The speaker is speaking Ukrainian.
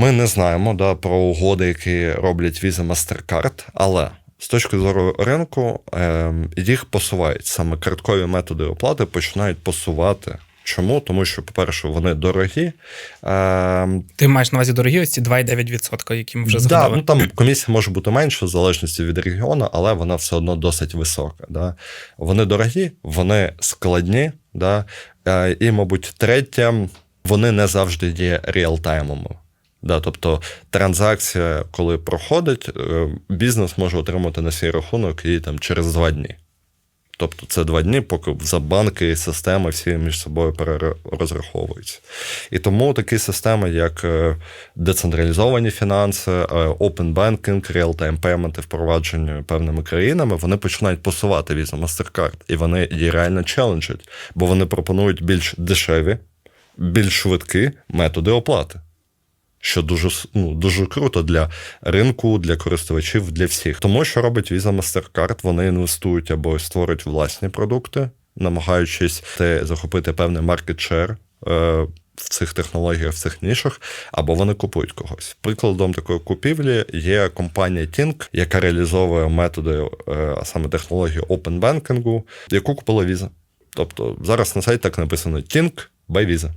Ми не знаємо да, про угоди, які роблять Visa MasterCard, але з точки зору ринку е, їх посувають. Саме карткові методи оплати починають посувати. Чому? Тому що, по-перше, вони дорогі. Е, Ти маєш на увазі дорогі ось ці 2,9%, які ми вже да, ну, там комісія може бути менша в залежності від регіону, але вона все одно досить висока. Да. Вони дорогі, вони складні, да. Е, і, мабуть, третє, вони не завжди є реалтаймами. Да, тобто транзакція, коли проходить, е, бізнес може отримати на свій рахунок і там через два дні. Тобто це два дні, поки за банки і системи всі між собою перерозраховуються. І тому такі системи, як е, децентралізовані фінанси, е, open banking, real-time payment впроваджені певними країнами, вони починають посувати Visa MasterCard. І вони її реально челенджать, бо вони пропонують більш дешеві, більш швидкі методи оплати. Що дуже ну, дуже круто для ринку, для користувачів, для всіх. Тому що робить Visa MasterCard, вони інвестують або створюють власні продукти, намагаючись захопити певний share е, в цих технологіях, в цих нішах, або вони купують когось. Прикладом такої купівлі є компанія Tink, яка реалізовує методи, е, а саме технологію Open Banking, яку купила Visa. Тобто зараз на сайті так написано Tink by Visa.